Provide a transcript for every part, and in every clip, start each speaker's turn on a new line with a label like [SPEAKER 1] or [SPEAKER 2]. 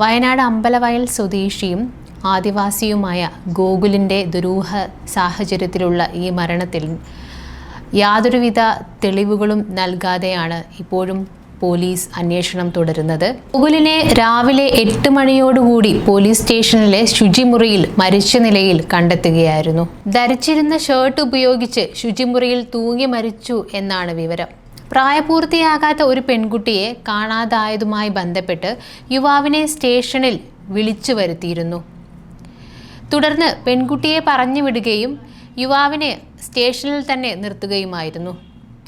[SPEAKER 1] വയനാട് അമ്പലവയൽ സ്വദേശിയും ആദിവാസിയുമായ ഗോകുലിന്റെ ദുരൂഹ സാഹചര്യത്തിലുള്ള ഈ മരണത്തിൽ യാതൊരുവിധ തെളിവുകളും നൽകാതെയാണ് ഇപ്പോഴും പോലീസ് അന്വേഷണം തുടരുന്നത്. ഗോകുലിനെ രാവിലെ എട്ട് മണിയോടുകൂടി പോലീസ് സ്റ്റേഷനിലെ ശുചിമുറിയിൽ മരിച്ച നിലയിൽ കണ്ടെത്തുകയായിരുന്നു. ധരിച്ചിരുന്ന ഷർട്ട് ഉപയോഗിച്ച് ശുചിമുറിയിൽ തൂങ്ങി മരിച്ചു എന്നാണ് വിവരം. പ്രായപൂർത്തിയാകാത്ത ഒരു പെൺകുട്ടിയെ കാണാതായതുമായി ബന്ധപ്പെട്ട് യുവാവിനെ സ്റ്റേഷനിൽ വിളിച്ചു വരുത്തിയിരുന്നു. തുടർന്ന് പെൺകുട്ടിയെ പറഞ്ഞു വിടുകയും യുവാവിനെ സ്റ്റേഷനിൽ തന്നെ നിർത്തുകയുമായിരുന്നു.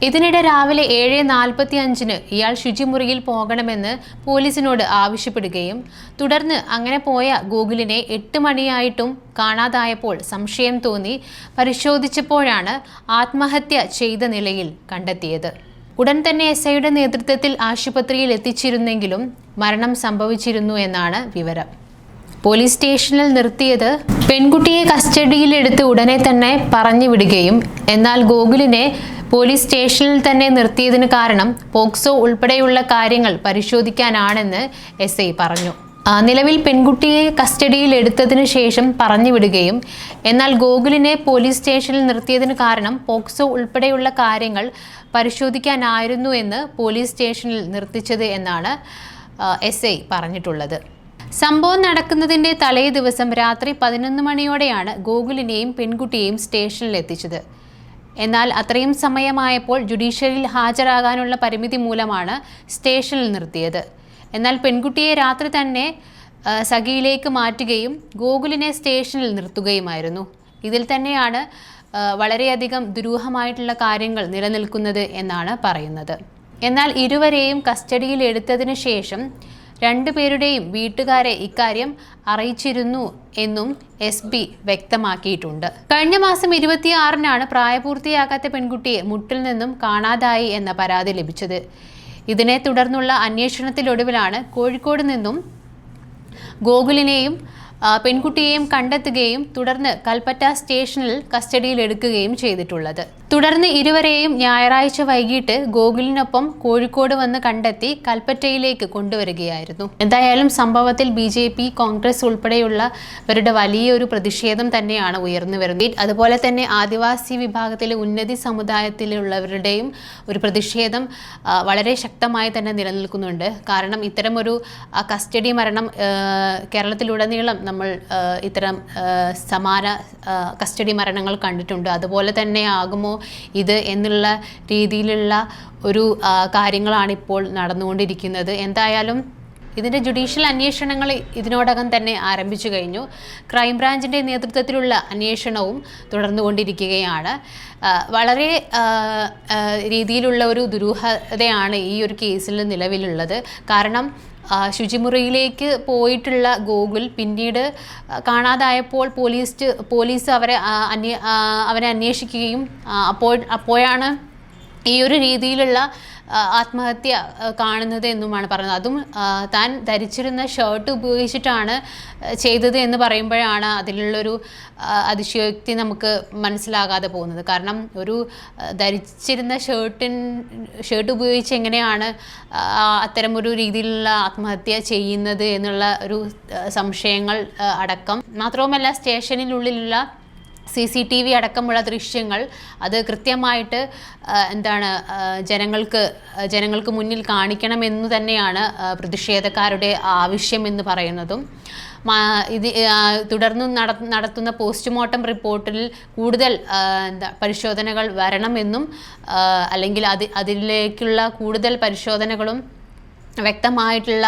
[SPEAKER 1] ഇതിനിടെ രാവിലെ ഏഴ് നാൽപ്പത്തി അഞ്ചിന് ഇയാൾ ശുചിമുറിയിൽ പോകണമെന്ന് പോലീസിനോട് ആവശ്യപ്പെടുകയും തുടർന്ന് അങ്ങനെ പോയ ഗൂഗിളിനെ എട്ട് മണിയായിട്ടും കാണാതായപ്പോൾ സംശയം തോന്നി പരിശോധിച്ചപ്പോഴാണ് ആത്മഹത്യ ചെയ്ത നിലയിൽ കണ്ടെത്തിയത്. ഉടൻ തന്നെ എസ് ഐയുടെ നേതൃത്വത്തിൽ ആശുപത്രിയിൽ എത്തിച്ചിരുന്നെങ്കിലും മരണം സംഭവിച്ചിരുന്നു എന്നാണ് വിവരം. പോലീസ് സ്റ്റേഷനിൽ നിർത്തിയത് പെൺകുട്ടിയെ കസ്റ്റഡിയിലെടുത്ത് ഉടനെ തന്നെ പറഞ്ഞു വിടുകയും എന്നാൽ ഗോകുലിനെ പോലീസ് സ്റ്റേഷനിൽ തന്നെ നിർത്തിയതിന് കാരണം പോക്സോ ഉൾപ്പെടെയുള്ള കാര്യങ്ങൾ പരിശോധിക്കാനാണെന്ന് എസ് പറഞ്ഞു. നിലവിൽ പെൺകുട്ടിയെ കസ്റ്റഡിയിൽ എടുത്തതിന് ശേഷം പറഞ്ഞു വിടുകയും എന്നാൽ ഗോകുലിനെ പോലീസ് സ്റ്റേഷനിൽ നിർത്തിയതിന് കാരണം പോക്സോ ഉൾപ്പെടെയുള്ള കാര്യങ്ങൾ പരിശോധിക്കാനായിരുന്നു എന്ന് പോലീസ് സ്റ്റേഷനിൽ നിർത്തിച്ചത് എന്നാണ് എസ് ഐ പറഞ്ഞിട്ടുള്ളത്. സംഭവം നടക്കുന്നതിന്റെ തലേ ദിവസം രാത്രി പതിനൊന്ന് മണിയോടെയാണ് ഗോകുലിനെയും പെൺകുട്ടിയെയും സ്റ്റേഷനിൽ എത്തിച്ചത്. എന്നാൽ അത്രയും സമയമായപ്പോൾ ജുഡീഷ്യറിയിൽ ഹാജരാകാനുള്ള പരിമിതി മൂലമാണ് സ്റ്റേഷനിൽ നിർത്തിയത്. എന്നാൽ പെൺകുട്ടിയെ രാത്രി തന്നെ സഖിയിലേക്ക് മാറ്റുകയും ഗോകുലിനെ സ്റ്റേഷനിൽ നിർത്തുകയുമായിരുന്നു. ഇതിൽ തന്നെയാണ് വളരെയധികം ദുരൂഹമായിട്ടുള്ള കാര്യങ്ങൾ നിലനിൽക്കുന്നത് എന്നാണ് പറയുന്നത്. എന്നാൽ ഇരുവരെയും കസ്റ്റഡിയിൽ എടുത്തതിന് ശേഷം രണ്ടുപേരുടെയും വീട്ടുകാരെ ഇക്കാര്യം അറിയിച്ചിരുന്നു എന്നും എസ് ബി വ്യക്തമാക്കിയിട്ടുണ്ട്. കഴിഞ്ഞ മാസം ഇരുപത്തിയാറിനാണ് പ്രായപൂർത്തിയാകാത്ത പെൺകുട്ടിയെ മുട്ടിൽ നിന്നും കാണാതായി എന്ന പരാതി ലഭിച്ചത്. ഇതിനെ തുടർന്നുള്ള അന്വേഷണത്തിലൊടുവിലാണ് കോഴിക്കോട് നിന്നും ഗോകുലിനെയും പെൺകുട്ടിയെയും കണ്ടെത്തുകയും തുടർന്ന് കൽപ്പറ്റ സ്റ്റേഷനിൽ കസ്റ്റഡിയിൽ എടുക്കുകയും ചെയ്തിട്ടുള്ളത്. തുടർന്ന് ഇരുവരെയും ഞായറാഴ്ച വൈകിട്ട് ഗോകുലിനൊപ്പം കോഴിക്കോട് വന്ന് കണ്ടെത്തി കൽപ്പറ്റയിലേക്ക് കൊണ്ടുവരികയായിരുന്നു. എന്തായാലും സംഭവത്തിൽ ബി ജെ പി കോൺഗ്രസ് ഉൾപ്പെടെയുള്ളവരുടെ വലിയൊരു പ്രതിഷേധം തന്നെയാണ് ഉയർന്നു വരുന്നത്. അതുപോലെ തന്നെ ആദിവാസി വിഭാഗത്തിലെ ഉന്നതി സമുദായത്തിലുള്ളവരുടെയും ഒരു പ്രതിഷേധം വളരെ ശക്തമായി തന്നെ നിലനിൽക്കുന്നുണ്ട്. കാരണം ഇത്തരമൊരു കസ്റ്റഡി മരണം കേരളത്തിലുടനീളം നമ്മൾ ഇത്തരം സമാന കസ്റ്റഡി മരണങ്ങൾ കണ്ടിട്ടുണ്ട്. അതുപോലെ തന്നെ ആകുമോ ഇത് എന്നുള്ള രീതിയിലുള്ള ഒരു കാര്യങ്ങളാണ് ഇപ്പോൾ നടന്നുകൊണ്ടിരിക്കുന്നത്. എന്തായാലും ഇതിന്റെ ജുഡീഷ്യൽ അന്വേഷണങ്ങൾ ഇതിനോടകം തന്നെ ആരംഭിച്ചു കഴിഞ്ഞു. ക്രൈംബ്രാഞ്ചിന്റെ നേതൃത്വത്തിലുള്ള അന്വേഷണവും തുടർന്നുകൊണ്ടിരിക്കുകയാണ്. വളരെ രീതിയിലുള്ള ഒരു ദുരൂഹതയാണ് ഈ ഒരു കേസിൽ നിലവിലുള്ളത്. കാരണം ശുചിമുറിയിലേക്ക് പോയിട്ടുള്ള ഗോകുൽ പിന്നീട് കാണാതായപ്പോൾ പോലീസ് പോലീസ് അവരെ അന്വേ ആ, അവരെ അന്വേഷിക്കുകയും അപ്പോൾ അപ്പോഴാണ് ഈ ഒരു രീതിയിലുള്ള ആത്മഹത്യ കാണുന്നത് എന്നുമാണ് പറയുന്നത്. അതും താൻ ധരിച്ചിരുന്ന ഷർട്ട് ഉപയോഗിച്ചിട്ടാണ് ചെയ്തത് എന്ന് പറയുമ്പോഴാണ് അതിലുള്ളൊരു അതിശയോക്തി നമുക്ക് മനസ്സിലാകാതെ പോകുന്നത്. കാരണം ഒരു ധരിച്ചിരുന്ന ഷർട്ടിൻ ഷർട്ട് ഉപയോഗിച്ച് എങ്ങനെയാണ് അത്തരമൊരു രീതിയിലുള്ള ആത്മഹത്യ ചെയ്യുന്നത് എന്നുള്ള ഒരു സംശയങ്ങൾ അടക്കം. മാത്രവുമല്ല സ്റ്റേഷനിനുള്ളിലുള്ള സി സി ടി വി അടക്കമുള്ള ദൃശ്യങ്ങൾ അത് കൃത്യമായിട്ട് എന്താണ് ജനങ്ങൾക്ക് ജനങ്ങൾക്ക് മുന്നിൽ കാണിക്കണമെന്ന് തന്നെയാണ് പ്രതിഷേധക്കാരുടെ ആവശ്യം എന്ന് പറയുന്നതും. ഇത് തുടർന്ന് നടത്തുന്ന പോസ്റ്റ്മോർട്ടം റിപ്പോർട്ടിൽ കൂടുതൽ എന്താ പരിശോധനകൾ വരണമെന്നും അല്ലെങ്കിൽ അത് അതിലേക്കുള്ള കൂടുതൽ പരിശോധനകളും വ്യക്തമായിട്ടുള്ള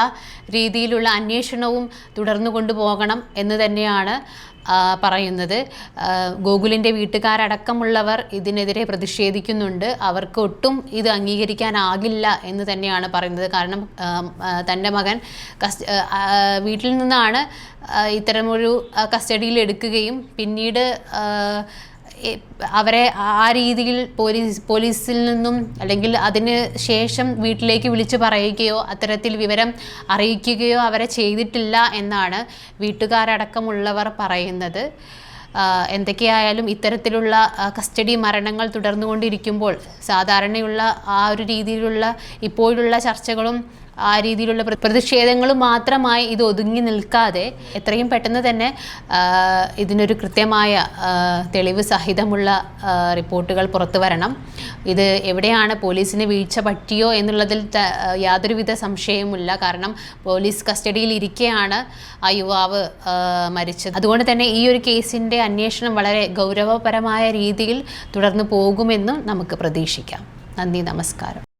[SPEAKER 1] രീതിയിലുള്ള അന്വേഷണവും തുടർന്നു കൊണ്ടുപോകണം എന്ന് തന്നെയാണ് പറയുന്നത്. ഗോകുലിന്റെ വീട്ടുകാരടക്കമുള്ളവർ ഇതിനെതിരെ പ്രതിഷേധിക്കുന്നുണ്ട്. അവർക്ക് ഒട്ടും ഇത് അംഗീകരിക്കാനാകില്ല എന്ന് തന്നെയാണ് പറയുന്നത്. കാരണം തന്റെ മകൻ വീട്ടിൽ നിന്നാണ് ഇത്തരമൊരു കസ്റ്റഡിയിൽ എടുക്കുകയും പിന്നീട് അവരെ ആ രീതിയിൽ പോലീസ് പോലീസിൽ നിന്നും അല്ലെങ്കിൽ അതിന് ശേഷം വീട്ടിലേക്ക് വിളിച്ച് പറയുകയോ അത്തരത്തിൽ വിവരം അറിയിക്കുകയോ അവരെ ചെയ്തിട്ടില്ല എന്നാണ് വീട്ടുകാരടക്കമുള്ളവർ പറയുന്നത്. എന്തൊക്കെയായാലും ഇത്തരത്തിലുള്ള കസ്റ്റഡി മരണങ്ങൾ തുടർന്നുകൊണ്ടിരിക്കുമ്പോൾ സാധാരണയുള്ള ആ ഒരു രീതിയിലുള്ള ഇപ്പോഴുള്ള ചർച്ചകളും ആ രീതിയിലുള്ള പ്രതിഷേധങ്ങൾ മാത്രമായി ഇത് ഒതുങ്ങി നിൽക്കാതെ എത്രയും പെട്ടെന്ന് തന്നെ ഇതിനൊരു കൃത്യമായ തെളിവ് സഹിതമുള്ള റിപ്പോർട്ടുകൾ പുറത്തു വരണം. ഇത് എവിടെയാണ് പോലീസിന് വീഴ്ച പറ്റിയോ എന്നുള്ളതിൽ യാതൊരുവിധ സംശയവുമില്ല. കാരണം പോലീസ് കസ്റ്റഡിയിൽ ഇരിക്കെയാണ് ആ യുവാവ് മരിച്ചത്. അതുകൊണ്ട് തന്നെ ഈ ഒരു കേസിന്റെ അന്വേഷണം വളരെ ഗൗരവപരമായ രീതിയിൽ തുടർന്ന് പോകുമെന്നും നമുക്ക് പ്രതീക്ഷിക്കാം. നന്ദി നമസ്കാരം.